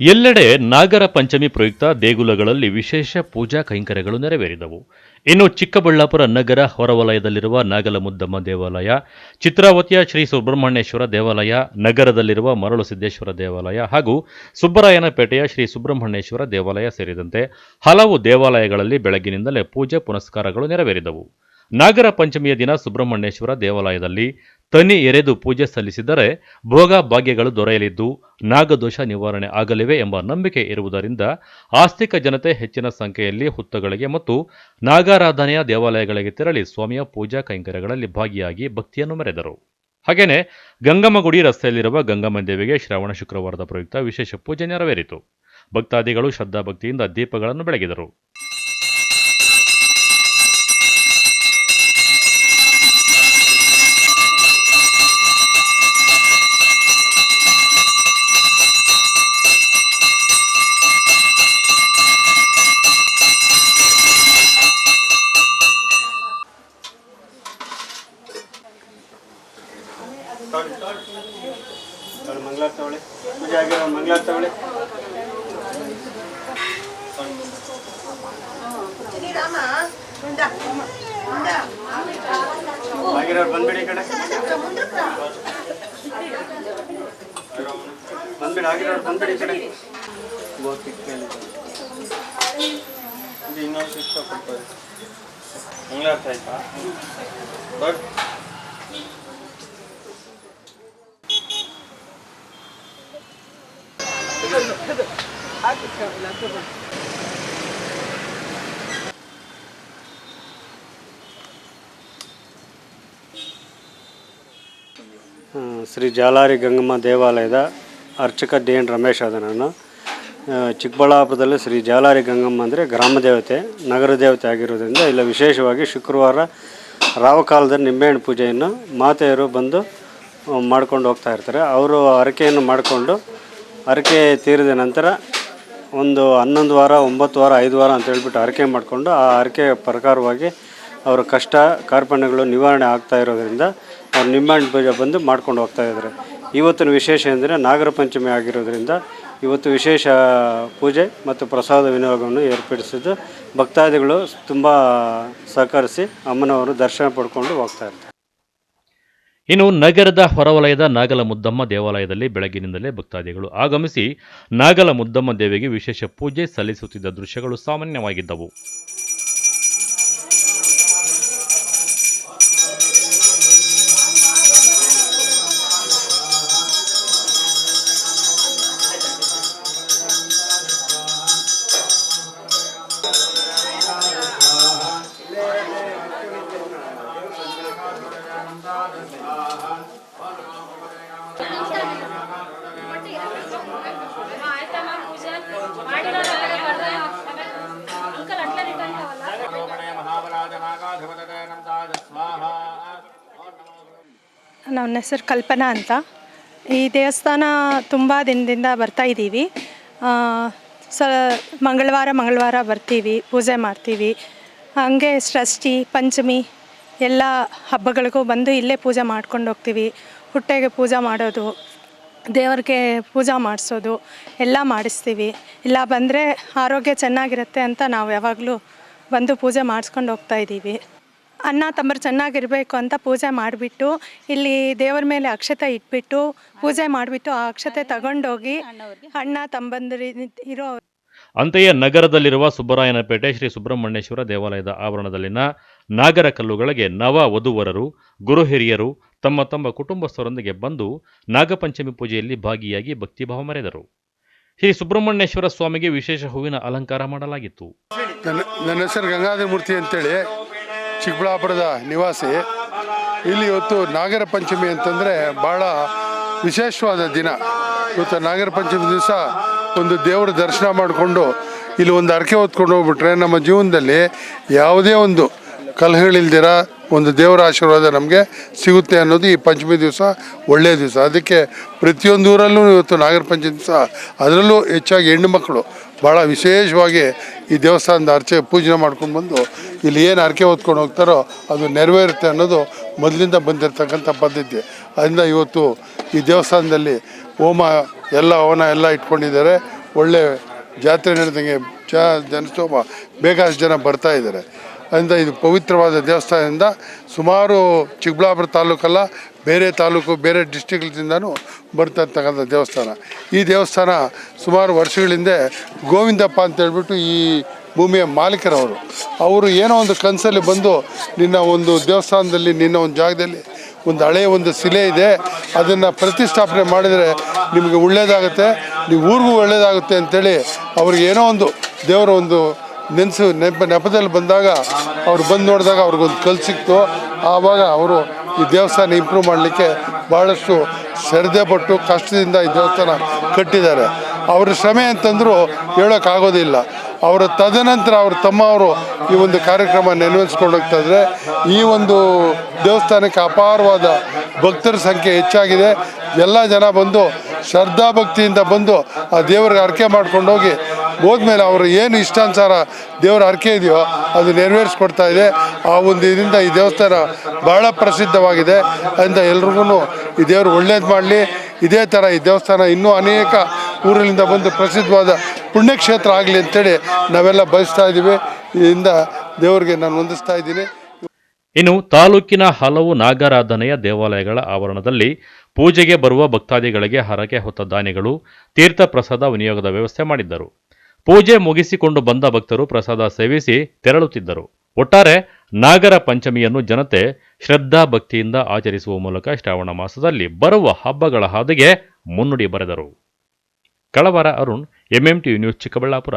ಎಲ್ಲೆಡೆ ನಾಗರ ಪಂಚಮಿ ಪ್ರಯುಕ್ತ ದೇಗುಲಗಳಲ್ಲಿ ವಿಶೇಷ ಪೂಜಾ ಕೈಂಕರ್ಯಗಳು ನೆರವೇರಿದವು. ಇನ್ನು ಚಿಕ್ಕಬಳ್ಳಾಪುರ ನಗರ ಹೊರವಲಯದಲ್ಲಿರುವ ನಾಗಲಮುದ್ದಮ್ಮ ದೇವಾಲಯ, ಚಿತ್ರಾವತಿಯ ಶ್ರೀ ಸುಬ್ರಹ್ಮಣ್ಯೇಶ್ವರ ದೇವಾಲಯ, ನಗರದಲ್ಲಿರುವ ಮರಳು ಸಿದ್ದೇಶ್ವರ ದೇವಾಲಯ ಹಾಗೂ ಸುಬ್ಬರಾಯನಪೇಟೆಯ ಶ್ರೀ ಸುಬ್ರಹ್ಮಣ್ಯೇಶ್ವರ ದೇವಾಲಯ ಸೇರಿದಂತೆ ಹಲವು ದೇವಾಲಯಗಳಲ್ಲಿ ಬೆಳಗ್ಗಿನಿಂದಲೇ ಪೂಜೆ ಪುನಸ್ಕಾರಗಳು ನೆರವೇರಿದವು. ನಾಗರ ಪಂಚಮಿಯ ದಿನ ಸುಬ್ರಹ್ಮಣ್ಯೇಶ್ವರ ದೇವಾಲಯದಲ್ಲಿ ತನಿ ಎರೆದು ಪೂಜೆ ಸಲ್ಲಿಸಿದರೆ ಭೋಗ ಭಾಗ್ಯಗಳು ದೊರೆಯಲಿದ್ದು ನಾಗದೋಷ ನಿವಾರಣೆ ಆಗಲಿವೆ ಎಂಬ ನಂಬಿಕೆ ಇರುವುದರಿಂದ ಆಸ್ತಿಕ ಜನತೆ ಹೆಚ್ಚಿನ ಸಂಖ್ಯೆಯಲ್ಲಿ ಹುತ್ತಗಳಿಗೆ ಮತ್ತು ನಾಗಾರಾಧನೆಯ ದೇವಾಲಯಗಳಿಗೆ ತೆರಳಿ ಸ್ವಾಮಿಯ ಪೂಜಾ ಕೈಂಕರ್ಯಗಳಲ್ಲಿ ಭಾಗಿಯಾಗಿ ಭಕ್ತಿಯನ್ನು ಮೆರೆದರು. ಹಾಗೆಯೇ ಗಂಗಮ್ಮಗುಡಿ ರಸ್ತೆಯಲ್ಲಿರುವ ಗಂಗಮ್ಮ ದೇವಿಗೆ ಶ್ರಾವಣ ಶುಕ್ರವಾರದ ಪ್ರಯುಕ್ತ ವಿಶೇಷ ಪೂಜೆ ನೆರವೇರಿತು. ಭಕ್ತಾದಿಗಳು ಶ್ರದ್ಧಾಭಕ್ತಿಯಿಂದ ದೀಪಗಳನ್ನು ಬೆಳಗಿದರು. ಪೂಜೆ ಆಗಿರೋ ಮಂಗಳಾರ ತಗೊಳ್ಳಿ ಆಗಿರೋರು ಬಂದ್ಬಿಡಿ ಈ ಕಡೆ. ಬಂದ್ಬಿಡಿ ಆಗಿರೋರು ಬಂದ್ಬಿಡಿ ಈ ಕಡೆ. ಇದು ಇನ್ನೊಂದು ಸಿಕ್ಸ್ ಕೊಡ್ತಾರೆ. ಮಂಗಳಾರ ಆಯ್ತಾ? ಬಟ್ ಶ್ರೀ ಜಾಲಾರಿ ಗಂಗಮ್ಮ ದೇವಾಲಯದ ಅರ್ಚಕ ಡಿ ಎನ್ ರಮೇಶ್ ಅದ ನಾನು. ಚಿಕ್ಕಬಳ್ಳಾಪುರದಲ್ಲಿ ಶ್ರೀ ಜಾಲಾರಿ ಗಂಗಮ್ಮ ಅಂದರೆ ಗ್ರಾಮ ದೇವತೆ, ನಗರ ದೇವತೆ ಆಗಿರೋದ್ರಿಂದ ಇಲ್ಲ ವಿಶೇಷವಾಗಿ ಶುಕ್ರವಾರ ರಾವಕಾಲದಲ್ಲಿ ನಿಂಬೆಹಣ್ಣು ಪೂಜೆಯನ್ನು ಮಾತೆಯರು ಬಂದು ಮಾಡ್ಕೊಂಡು ಹೋಗ್ತಾ ಇರ್ತಾರೆ. ಅವರು ಹರಕೆಯನ್ನು ಮಾಡಿಕೊಂಡು ಹರಕೆ ತೀರಿದ ನಂತರ ಒಂದು ಹನ್ನೊಂದು ವಾರ, ಒಂಬತ್ತು ವಾರ, ಐದು ವಾರ ಅಂತ ಹೇಳ್ಬಿಟ್ಟು ಹರಕೆ ಮಾಡಿಕೊಂಡು ಆ ಹರಕೆ ಪ್ರಕಾರವಾಗಿ ಅವರ ಕಷ್ಟ, ಕಾರ್ಪಣ್ಯಗಳು ನಿವಾರಣೆ ಆಗ್ತಾ ಇರೋದ್ರಿಂದ ಅವ್ರು ನಿಂಬಾಣಿ ಪೂಜೆ ಬಂದು ಮಾಡ್ಕೊಂಡು ಹೋಗ್ತಾ ಇದ್ದಾರೆ. ಇವತ್ತಿನ ವಿಶೇಷ ಎಂದರೆ ನಾಗರ ಪಂಚಮಿ ಆಗಿರೋದ್ರಿಂದ ಇವತ್ತು ವಿಶೇಷ ಪೂಜೆ ಮತ್ತು ಪ್ರಸಾದ ವಿನಿಯೋಗವನ್ನು ಏರ್ಪಡಿಸಿದ್ದು ಭಕ್ತಾದಿಗಳು ತುಂಬ ಸಹಕರಿಸಿ ಅಮ್ಮನವರು ದರ್ಶನ ಪಡ್ಕೊಂಡು ಹೋಗ್ತಾ ಇರ್ತಾರೆ. ಇನ್ನು ನಗರದ ಹೊರವಲಯದ ನಾಗಲ ಮುದ್ದಮ್ಮ ದೇವಾಲಯದಲ್ಲಿ ಬೆಳಗಿನಿಂದಲೇ ಭಕ್ತಾದಿಗಳು ಆಗಮಿಸಿ ನಾಗಲ ಮುದ್ದಮ್ಮ ದೇವಿಗೆ ವಿಶೇಷ ಪೂಜೆ ಸಲ್ಲಿಸುತ್ತಿದ್ದ ದೃಶ್ಯಗಳು ಸಾಮಾನ್ಯವಾಗಿದ್ದವು. ನನ್ನ ಹೆಸರು ಕಲ್ಪನಾ ಅಂತ. ಈ ದೇವಸ್ಥಾನ ತುಂಬ ದಿನದಿಂದ ಬರ್ತಾ ಇದ್ದೀವಿ. ಸ, ಮಂಗಳವಾರ ಮಂಗಳವಾರ ಬರ್ತೀವಿ, ಪೂಜೆ ಮಾಡ್ತೀವಿ. ಹಂಗೆ ಷಷ್ಠಿ, ಪಂಚಮಿ ಎಲ್ಲ ಹಬ್ಬಗಳಿಗೂ ಬಂದು ಇಲ್ಲೇ ಪೂಜೆ ಮಾಡ್ಕೊಂಡು ಹೋಗ್ತೀವಿ. ಹುಟ್ಟೆಗೆ ಪೂಜೆ ಮಾಡೋದು, ದೇವರಿಗೆ ಪೂಜೆ ಮಾಡಿಸೋದು ಎಲ್ಲ ಮಾಡಿಸ್ತೀವಿ. ಇಲ್ಲ ಬಂದರೆ ಆರೋಗ್ಯ ಚೆನ್ನಾಗಿರುತ್ತೆ ಅಂತ ನಾವು ಯಾವಾಗಲೂ ಬಂದು ಪೂಜೆ ಮಾಡಿಸ್ಕೊಂಡು ಹೋಗ್ತಾ ಇದ್ದೀವಿ. ಅಣ್ಣ ತಮ್ಮರು ಚೆನ್ನಾಗಿರಬೇಕು ಅಂತ ಪೂಜೆ ಮಾಡಿಬಿಟ್ಟು ಇಲ್ಲಿ ದೇವರ ಮೇಲೆ ಅಕ್ಷತೆ ಇಟ್ಬಿಟ್ಟು ಪೂಜೆ ಮಾಡಿಬಿಟ್ಟು ಆ ಅಕ್ಷತೆ ತಗೊಂಡೋಗಿ ಅಣ್ಣ ತಮ್ಮಂದಿರು ಇರೋ ಅಂತೆಯೇ ನಗರದಲ್ಲಿರುವ ಸುಬ್ಬರಾಯನಪೇಟೆ ಶ್ರೀ ಸುಬ್ರಹ್ಮಣ್ಯೇಶ್ವರ ದೇವಾಲಯದ ಆವರಣದಲ್ಲಿನ ನಾಗರ ಕಲ್ಲುಗಳಿಗೆ ನವ ವಧುವರರು ಗುರು ಹಿರಿಯರು ತಮ್ಮ ತಮ್ಮ ಕುಟುಂಬಸ್ಥರೊಂದಿಗೆ ಬಂದು ನಾಗಪಂಚಮಿ ಪೂಜೆಯಲ್ಲಿ ಭಾಗಿಯಾಗಿ ಭಕ್ತಿಭಾವ ಮರೆದರು. ಶ್ರೀ ಸುಬ್ರಹ್ಮಣ್ಯೇಶ್ವರ ಸ್ವಾಮಿಗೆ ವಿಶೇಷ ಹೂವಿನ ಅಲಂಕಾರ ಮಾಡಲಾಗಿತ್ತು. ನನ್ನ ನನ್ನ ಹೆಸರು ಗಂಗಾಧರ ಮೂರ್ತಿ ಅಂತೇಳಿ. ಚಿಕ್ಕಬಳ್ಳಾಪುರದ ನಿವಾಸಿ. ಇಲ್ಲಿ ಇವತ್ತು ನಾಗರ ಪಂಚಮಿ ಅಂತಂದರೆ ಭಾಳ ವಿಶೇಷವಾದ ದಿನ. ಇವತ್ತು ನಾಗರ ಪಂಚಮಿ ದಿವಸ ಒಂದು ದೇವರ ದರ್ಶನ ಮಾಡಿಕೊಂಡು ಇಲ್ಲಿ ಒಂದು ಅರಕೆ ಹೊತ್ಕೊಂಡು ಹೋಗ್ಬಿಟ್ರೆ ನಮ್ಮ ಜೀವನದಲ್ಲಿ ಯಾವುದೇ ಒಂದು ಕಲಹಗಳಿಲ್ದಿರ ಒಂದು ದೇವರ ಆಶೀರ್ವಾದ ನಮಗೆ ಸಿಗುತ್ತೆ ಅನ್ನೋದು ಈ ಪಂಚಮಿ ದಿವಸ ಒಳ್ಳೆಯ ದಿವಸ. ಅದಕ್ಕೆ ಪ್ರತಿಯೊಂದು ಊರಲ್ಲೂ ಇವತ್ತು ನಾಗರ ಪಂಚಮಿ ದಿವಸ. ಅದರಲ್ಲೂ ಹೆಚ್ಚಾಗಿ ಹೆಣ್ಣು ಮಕ್ಕಳು ಭಾಳ ವಿಶೇಷವಾಗಿ ಈ ದೇವಸ್ಥಾನದ ಅರ್ಚೆ ಪೂಜೆ ಮಾಡ್ಕೊಂಡು ಬಂದು ಇಲ್ಲಿ ಏನು ಅರ್ಕೆ ಹೊತ್ಕೊಂಡು ಹೋಗ್ತಾರೋ ಅದು ನೆರವೇರುತ್ತೆ ಅನ್ನೋದು ಮೊದಲಿಂದ ಬಂದಿರತಕ್ಕಂಥ ಪದ್ಧತಿ. ಅದರಿಂದ ಇವತ್ತು ಈ ದೇವಸ್ಥಾನದಲ್ಲಿ ಹೋಮ ಎಲ್ಲ ಹವನ ಎಲ್ಲ ಇಟ್ಕೊಂಡಿದ್ದಾರೆ. ಒಳ್ಳೆ ಜಾತ್ರೆ ನಡೆದಂಗೆ ಜನಸ್ತೋಮ ಬೇಕಾದಷ್ಟು ಜನ ಬರ್ತಾ ಇದ್ದಾರೆ. ಅದರಿಂದ ಇದು ಪವಿತ್ರವಾದ ದೇವಸ್ಥಾನದಿಂದ ಸುಮಾರು ಚಿಕ್ಕಬಳ್ಳಾಪುರ ತಾಲೂಕಲ್ಲ, ಬೇರೆ ತಾಲೂಕು, ಬೇರೆ ಡಿಸ್ಟಿಕ್ಲಿಂದನೂ ಬರ್ತಕ್ಕಂಥ ದೇವಸ್ಥಾನ. ಈ ದೇವಸ್ಥಾನ ಸುಮಾರು ವರ್ಷಗಳಿಂದೆ ಗೋವಿಂದಪ್ಪ ಅಂತ ಹೇಳ್ಬಿಟ್ಟು ಈ ಭೂಮಿಯ ಮಾಲೀಕರವರು. ಅವರು ಏನೋ ಒಂದು ಕನಸಲ್ಲಿ ಬಂದು ನಿನ್ನ ಒಂದು ದೇವಸ್ಥಾನದಲ್ಲಿ, ನಿನ್ನ ಒಂದು ಜಾಗದಲ್ಲಿ ಒಂದು ಹಳೆಯ ಒಂದು ಶಿಲೆ ಇದೆ, ಅದನ್ನು ಪ್ರತಿಷ್ಠಾಪನೆ ಮಾಡಿದರೆ ನಿಮಗೆ ಒಳ್ಳೆಯದಾಗುತ್ತೆ ನೀವು ಊರಿಗೂ ಒಳ್ಳೆಯದಾಗುತ್ತೆ ಅಂಥೇಳಿ ಅವ್ರಿಗೆ ಏನೋ ಒಂದು ದೇವರ ಒಂದು ನೆನೆಸು, ನೆಪ ನೆಪದಲ್ಲಿ ಬಂದಾಗ ಅವ್ರು ಬಂದು ನೋಡಿದಾಗ ಅವ್ರಿಗೊಂದು ಕಲ್ ಸಿಕ್ತು. ಆವಾಗ ಅವರು ಈ ದೇವಸ್ಥಾನ ಇಂಪ್ರೂವ್ ಮಾಡಲಿಕ್ಕೆ ಭಾಳಷ್ಟು ಶ್ರದ್ಧೆ ಪಟ್ಟು ಕಷ್ಟದಿಂದ ಈ ದೇವಸ್ಥಾನ ಕಟ್ಟಿದ್ದಾರೆ. ಅವ್ರ ಶ್ರಮೆ ಅಂತಂದರೂ ಹೇಳೋಕ್ಕಾಗೋದಿಲ್ಲ ಅವರ ತದನಂತರ ಅವರು ತಮ್ಮ ಅವರು ಈ ಒಂದು ಕಾರ್ಯಕ್ರಮ ನೆರವೇರಿಸ್ಕೊಂಡು ಹೋಗ್ತಾ ಈ ಒಂದು ದೇವಸ್ಥಾನಕ್ಕೆ ಅಪಾರವಾದ ಭಕ್ತರ ಸಂಖ್ಯೆ ಹೆಚ್ಚಾಗಿದೆ. ಎಲ್ಲ ಜನ ಬಂದು ಶ್ರದ್ಧಾ ಭಕ್ತಿಯಿಂದ ಬಂದು ಆ ದೇವರಿಗೆ ಅರ್ಕೆ ಮಾಡ್ಕೊಂಡು ಹೋಗಿ ಹೋದ್ಮೇಲೆ ಅವರು ಏನು ಇಷ್ಟಾನುಸಾರ ದೇವರ ಹರಕೆ ಇದೆಯೋ ಅದು ನೆರವೇರಿಸ್ಕೊಡ್ತಾ ಇದೆ. ಆ ಒಂದು ಇದರಿಂದ ಈ ದೇವಸ್ಥಾನ ಬಹಳ ಪ್ರಸಿದ್ಧವಾಗಿದೆ ಅಂತ ಎಲ್ರಿಗೂ ಈ ದೇವರು ಒಳ್ಳೇದು ಮಾಡಲಿ. ಇದೇ ಥರ ಈ ದೇವಸ್ಥಾನ ಇನ್ನೂ ಅನೇಕ ಊರಿನಿಂದ ಬಂದು ಪ್ರಸಿದ್ಧವಾದ ಪುಣ್ಯಕ್ಷೇತ್ರ ಆಗಲಿ ಅಂತೇಳಿ ನಾವೆಲ್ಲ ಬಯಸ್ತಾ ಇದ್ದೀವಿ. ಇದರಿಂದ ದೇವರಿಗೆ ನಾನು ವಂದಿಸ್ತಾ ಇದ್ದೀನಿ. ಇನ್ನು ತಾಲೂಕಿನ ಹಲವು ನಾಗಾರಾಧನೆಯ ದೇವಾಲಯಗಳ ಆವರಣದಲ್ಲಿ ಪೂಜೆಗೆ ಬರುವ ಭಕ್ತಾದಿಗಳಿಗೆ ಹರಕೆ ಹೊತ್ತ ದಾನಿಗಳು ತೀರ್ಥ ಪ್ರಸಾದ ವಿನಿಯೋಗದ ವ್ಯವಸ್ಥೆ ಮಾಡಿದ್ದರು. ಪೂಜೆ ಮುಗಿಸಿಕೊಂಡು ಬಂದ ಭಕ್ತರು ಪ್ರಸಾದ ಸೇವಿಸಿ ತೆರಳುತ್ತಿದ್ದರು. ಒಟ್ಟಾರೆ ನಾಗರ ಪಂಚಮಿಯನ್ನು ಜನತೆ ಶ್ರದ್ಧಾ ಭಕ್ತಿಯಿಂದ ಆಚರಿಸುವ ಮೂಲಕ ಶ್ರಾವಣ ಮಾಸದಲ್ಲಿ ಬರುವ ಹಬ್ಬಗಳ ಹಾದಿಗೆ ಮುನ್ನುಡಿ ಬರೆದರು. Kalavara Arun MMT news Chikkaballapur.